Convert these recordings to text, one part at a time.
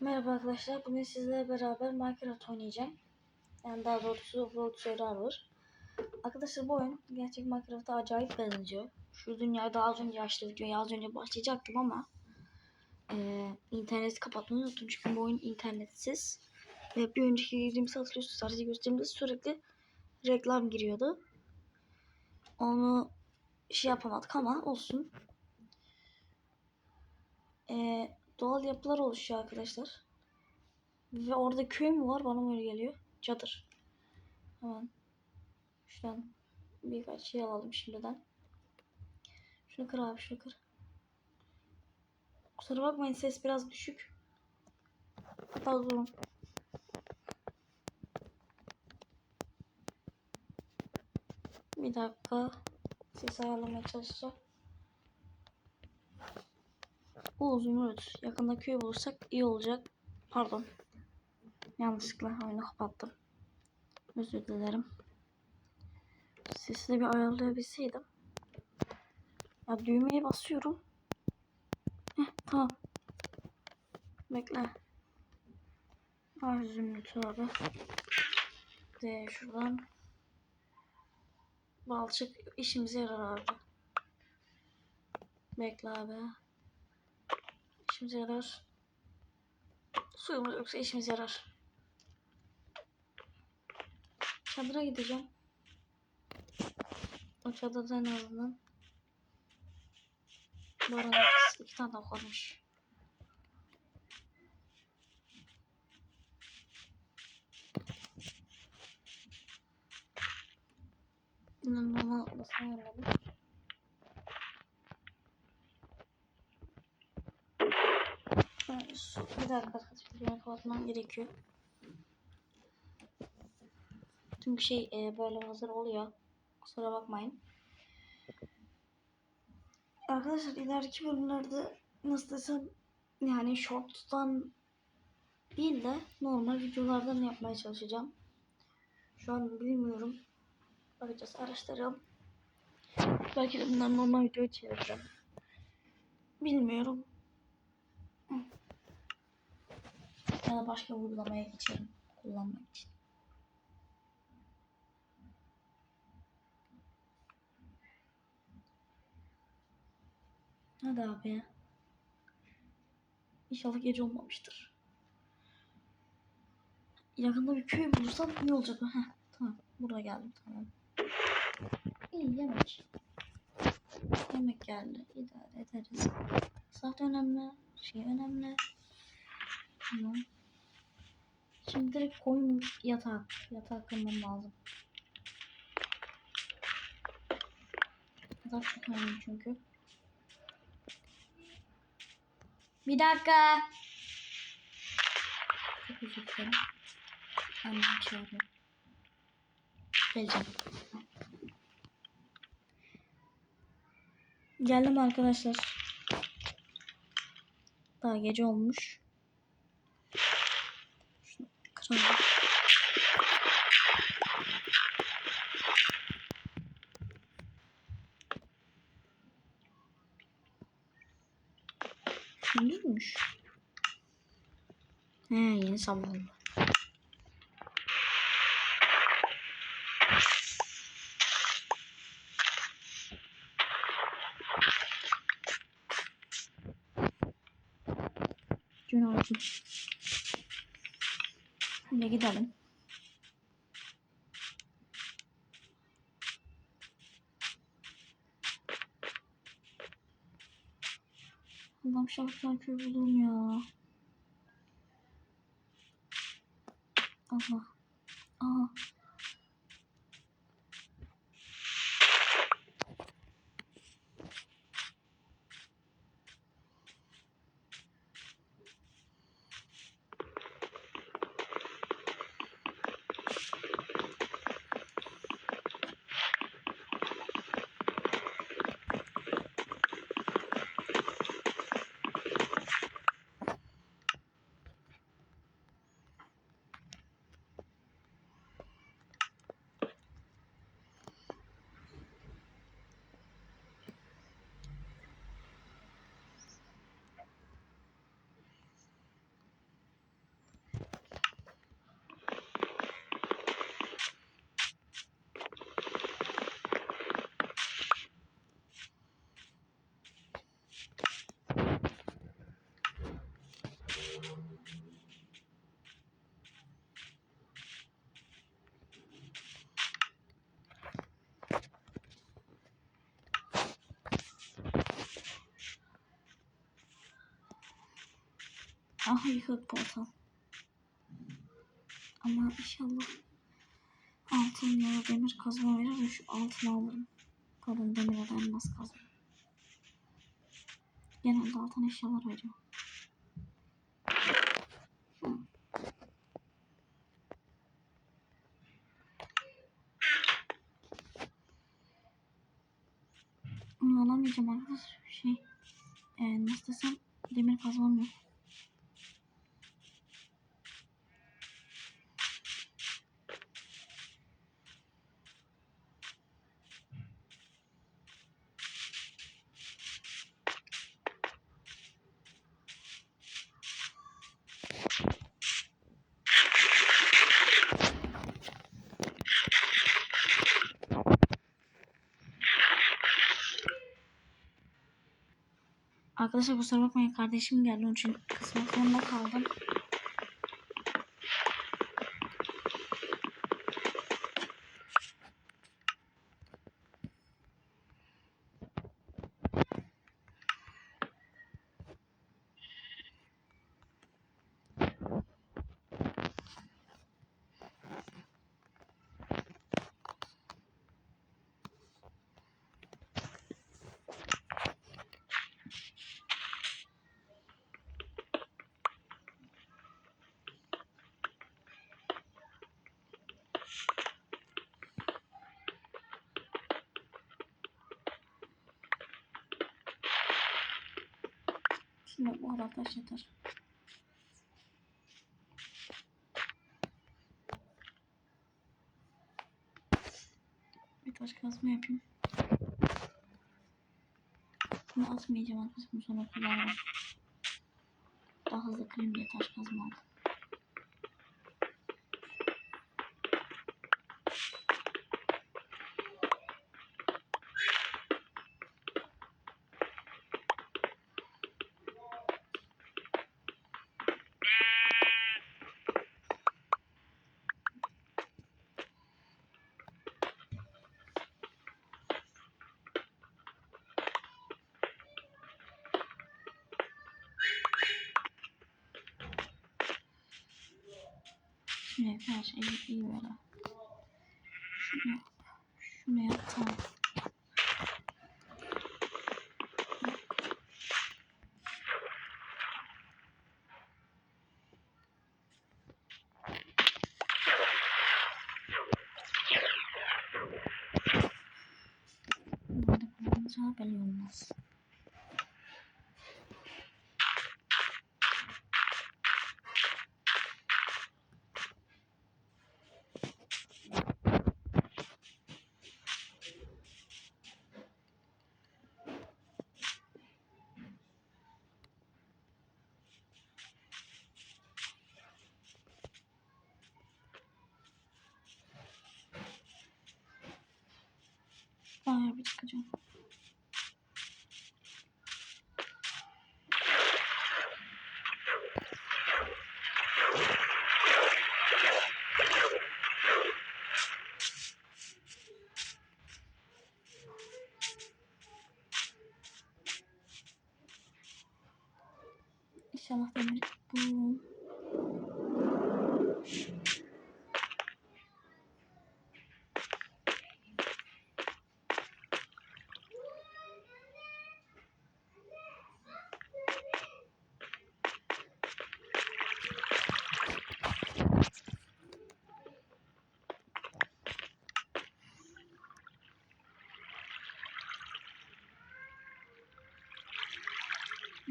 Merhaba arkadaşlar. Bugün sizlerle beraber Minecraft oynayacağım. Yani daha doğrusu World Survivor. Arkadaşlar bu oyun gerçek Minecraft'a acayip benziyor. Şu dünyada az önce açtı videoyu az önce başlayacaktım ama eee interneti kapatmayı unuttum çünkü bu oyun internetsiz. Ve bir önceki girdiğimiz hatırlıyorsunuz sadece gösterdiğimde sürekli reklam giriyordu. Onu şey yapamadık ama olsun. Eee doğal yapılar oluşuyor arkadaşlar. Ve orada köy mü var? Bana mı öyle geliyor? Çadır. Hemen şuradan birkaç şey alalım şimdiden. Şunu kır abi şunu kır. Kusura bakmayın ses biraz düşük. Durun. Bir dakika. Ses ayarlamaya çalışacağım. O Zümrüt. Yakında köy bulursak iyi olacak. Pardon. Yanlışlıkla oyunu kapattım. Özür dilerim. Sesi de bir ayarlayabilseydim. Ya düğmeye basıyorum. Heh tamam. Bekle. Ay Zümrüt abi. De şuradan. Balçık işimize yarar abi. Bekle abi. İşimize yarar. Suyumuz yoksa işimize yarar. Çadıra gideceğim. O çadırda en azından barınağımız iki tane daha koymuş. Bunların bana su- Bir dakika arkadaşlar videoyu kapatmam gerekiyor. Tüm şey e, böyle hazır oluyor. Kusura bakmayın. Arkadaşlar ileriki bölümlerde nasıl desem yani short'tan değil de normal videolardan yapmaya çalışacağım. Şu an bilmiyorum. Bakacağız araştıralım. Belki de bunlar normal video çevireceğim. Bilmiyorum. Da başka uygulamaya geçerim kullanmak için. Hadi abi. İnşallah gece olmamıştır. Yakında bir köy bulursam iyi olacak. Heh, tamam. Buraya geldim tamam. İyi yemek. Yemek geldi. İdare ederiz. Saat önemli. Şey önemli. Tamam. Şimdi direkt koyun yatak. Yatak kırmam lazım. Yatak çok çünkü. Bir dakika. Çok özür dilerim. Annem çağırıyor. Geleceğim. Geldim arkadaşlar. Daha gece olmuş. Kıralım. Gündüzmüş. He yeni sabah oldu. Günaydın. Hadi gidelim. Allah'ım şartlar köy bulurum ya. Allah. Aa. Aha yıkık portal. Ama inşallah altın ya da demir kazma verir ve şu altını alırım. Pardon demir ya da elmas kazma. Genelde altın eşyalar veriyor. Hı. Onu alamayacağım arkadaşlar. Şey, e, nasıl desem demir kazmam yok. Arkadaşlar kusura bakmayın kardeşim geldi onun için kısmak zorunda kaldım. Şimdi bu kadar taş yeter. Bir taş kazma yapayım. Bunu atmayacağım. Bunu sonra kullanırım. Daha hızlı kırayım diye taş kazma aldım. Şimdi her şey iyi böyle. Şunu yap. Şunu yap. Bunları kullanınca belli olmaz. Bir çıkacağım. İnşallah demir bulurum.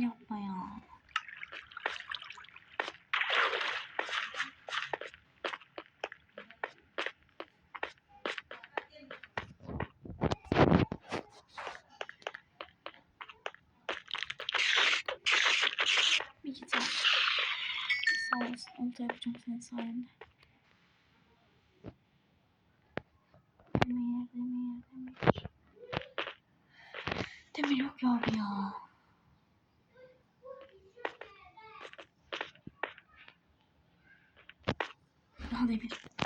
Yapma ya. Bir tane. Sağ olasın. Onu yapacağım senin sayende. Demir, demir, demir. Demir yok ya abi ya. Daha demir. Oğlum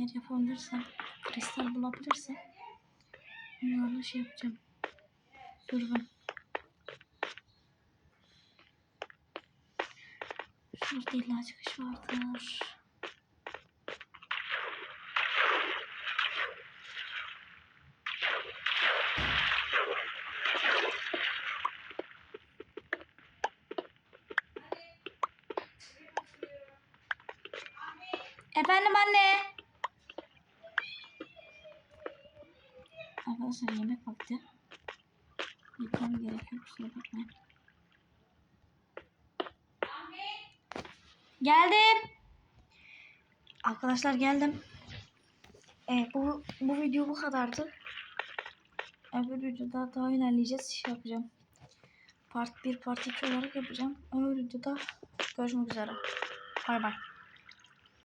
Eğer yapabilirsem, kristal bulabilirsem onlarla şey yapacağım. Dürbün. Şurada illa çıkış vardır. Efendim anne. Arkadaşlar yemek vakti. Yıkam gerekiyor kusura bakmayın. Geldim. Arkadaşlar geldim. Evet bu, bu video bu kadardı. Öbür videoda daha ilerleyeceğiz. Şey yapacağım. Part 1, part 2 olarak yapacağım. Öbür videoda görüşmek üzere. Bay bay.